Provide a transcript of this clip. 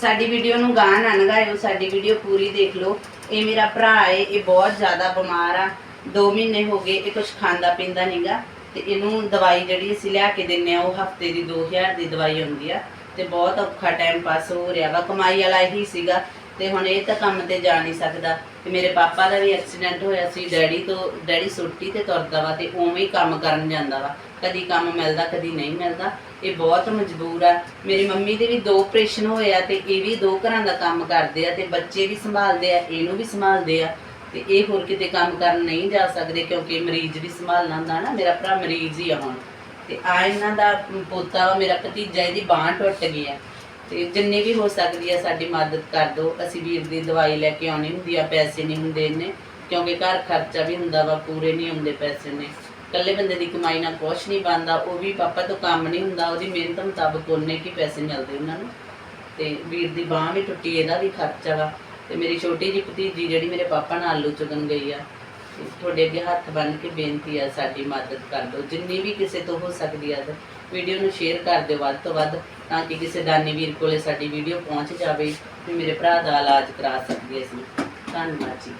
ਸਾਡੀ ਵੀਡੀਓ ਨੂੰ ਗਾਂ ਨਾ ਲਗਾਇਓ, ਸਾਡੀ ਵੀਡੀਓ ਪੂਰੀ ਦੇਖ ਲਓ। ਇਹ ਮੇਰਾ ਭਰਾ ਏ, ਇਹ ਬਹੁਤ ਜ਼ਿਆਦਾ ਬਿਮਾਰ ਆ। 2 ਮਹੀਨੇ ਹੋ ਗਏ, ਇਹ ਕੁਝ ਖਾਂਦਾ ਪੀਂਦਾ ਨਹੀਂਗਾ ਤੇ ਇਹਨੂੰ ਦਵਾਈ ਜਿਹੜੀ ਅਸੀਂ ਲਿਆ ਕੇ ਦਿੰਨੇ ਆ, ਉਹ ਹਫ਼ਤੇ ਦੀ 2000 ਦੀ ਦਵਾਈ ਹੁੰਦੀ ਆ। ਤੇ ਬਹੁਤ ਔਖਾ ਟਾਈਮ ਪਾਸ ਹੋ ਰਿਹਾ ਵਾ। ਕਮਾਈ ਵਾਲਾ ਇਹੀ ਸੀਗਾ। ਤੇ ਹੁਣ ਇਹ ਤਾਂ ਕੰਮ ਤੇ ਜਾ ਨਹੀਂ ਸਕਦਾ। ਤੇ ਮੇਰੇ ਪਾਪਾ ਦਾ ਵੀ ਐਕਸੀਡੈਂਟ ਹੋਇਆ ਸੀ, ਡੈਡੀ ਤੋਂ, ਡੈਡੀ ਸੁੱਟੀ ਤੇ ਤੁਰਦਾ ਵਾ ਤੇ ਉਵੇਂ ਹੀ ਕੰਮ ਕਰਨ ਜਾਂਦਾ ਵਾ। ਕਦੀ ਕੰਮ ਮਿਲਦਾ, ਕਦੀ ਨਹੀਂ ਮਿਲਦਾ। ਇਹ ਬਹੁਤ ਮਜਬੂਰ ਆ। ਮੇਰੀ ਮੰਮੀ ਦੇ ਵੀ ਦੋ ਆਪਰੇਸ਼ਨ ਹੋਏ ਆ ਤੇ ਇਹ ਵੀ ਦੋ ਘਰਾਂ ਦਾ ਕੰਮ ਕਰਦੇ ਆ ਤੇ ਬੱਚੇ ਵੀ ਸੰਭਾਲਦੇ ਆ, ਇਹਨੂੰ ਵੀ ਸੰਭਾਲਦੇ ਆ। ਤੇ ਇਹ ਹੋਰ ਕਿਤੇ ਕੰਮ ਕਰਨ ਨਹੀਂ ਜਾ ਸਕਦੇ ਕਿਉਂਕਿ ਮਰੀਜ਼ ਵੀ ਸੰਭਾਲਣਾ ਹੁੰਦਾ ਨਾ, ਮੇਰਾ ਭਰਾ ਮਰੀਜ਼ ਹੀ ਆ ਹੁਣ। ਤੇ ਆ ਇਹਨਾਂ ਦਾ ਪੋਤਾ ਮੇਰਾ ਭਤੀਜਾ, ਇਹਦੀ ਬਾਂਹ ਟੁੱਟ ਗਈ ਆ। ਤੇ ਜਿੰਨੀ ਵੀ ਹੋ ਸਕਦੀ ਆ ਸਾਡੀ ਮਦਦ ਕਰ ਦਿਓ। ਅਸੀਂ ਵੀਰ ਦੀ ਦਵਾਈ ਲੈ ਕੇ ਆਉਣੀ ਹੁੰਦੀ ਆ, ਪੈਸੇ ਨਹੀਂ ਹੁੰਦੇ ਇੰਨੇ, ਕਿਉਂਕਿ ਘਰ ਖਰਚਾ ਵੀ ਹੁੰਦਾ ਵਾ, ਪੂਰੇ ਨਹੀਂ ਹੁੰਦੇ ਪੈਸੇ ਨੇ ਇਕੱਲੇ ਬੰਦੇ ਦੀ ਕਮਾਈ ਨਾਲ ਕੁਛ ਨਹੀਂ ਬਣਦਾ, ਉਹ ਵੀ ਪਾਪਾ ਤੋਂ ਕੰਮ ਨਹੀਂ ਹੁੰਦਾ, ਉਹਦੀ ਮਿਹਨਤ ਮੁਤਾਬਕ ਉਹਨੇ ਕੀ ਪੈਸੇ ਮਿਲਦੇ ਉਹਨਾਂ ਨੂੰ। ਤੇ ਵੀਰ ਦੀ ਬਾਂਹ ਵੀ ਟੁੱਟੀ, ਇਹਦਾ ਵੀ ਖਰਚਾ ਵਾ। ਤੇ ਮੇਰੀ ਛੋਟੀ ਜਿਹੀ ਭਤੀਜੀ ਜਿਹੜੀ ਮੇਰੇ ਪਾਪਾ ਨਾਲ ਆਲੂ ਚੁਗਣ ਗਈ ਆ ਤੁਹਾਡੇ ਅੱਗੇ ਹੱਥ ਬੰਨ੍ਹ ਕੇ ਬੇਨਤੀ ਆ, ਸਾਡੀ ਮਦਦ ਕਰ ਦਿਓ। ਜਿੰਨੀ ਵੀ ਕਿਸੇ ਤੋਂ ਹੋ ਸਕਦੀ ਆ, ਵੀਡੀਓ ਨੂੰ ਸ਼ੇਅਰ ਕਰ ਦਿਓ ਵੱਧ ਤੋਂ ਵੱਧ, ਤਾਂ ਕਿ ਕਿਸੇ ਦਾਨੀ ਵੀਰ ਕੋਲੇ ਸਾਡੀ ਵੀਡੀਓ ਪਹੁੰਚ ਜਾਵੇ ਤੇ ਮੇਰੇ ਭਰਾ ਦਾ ਇਲਾਜ ਕਰਾ ਸਕੀਏ ਅਸੀਂ। ਧੰਨਵਾਦ ਜੀ।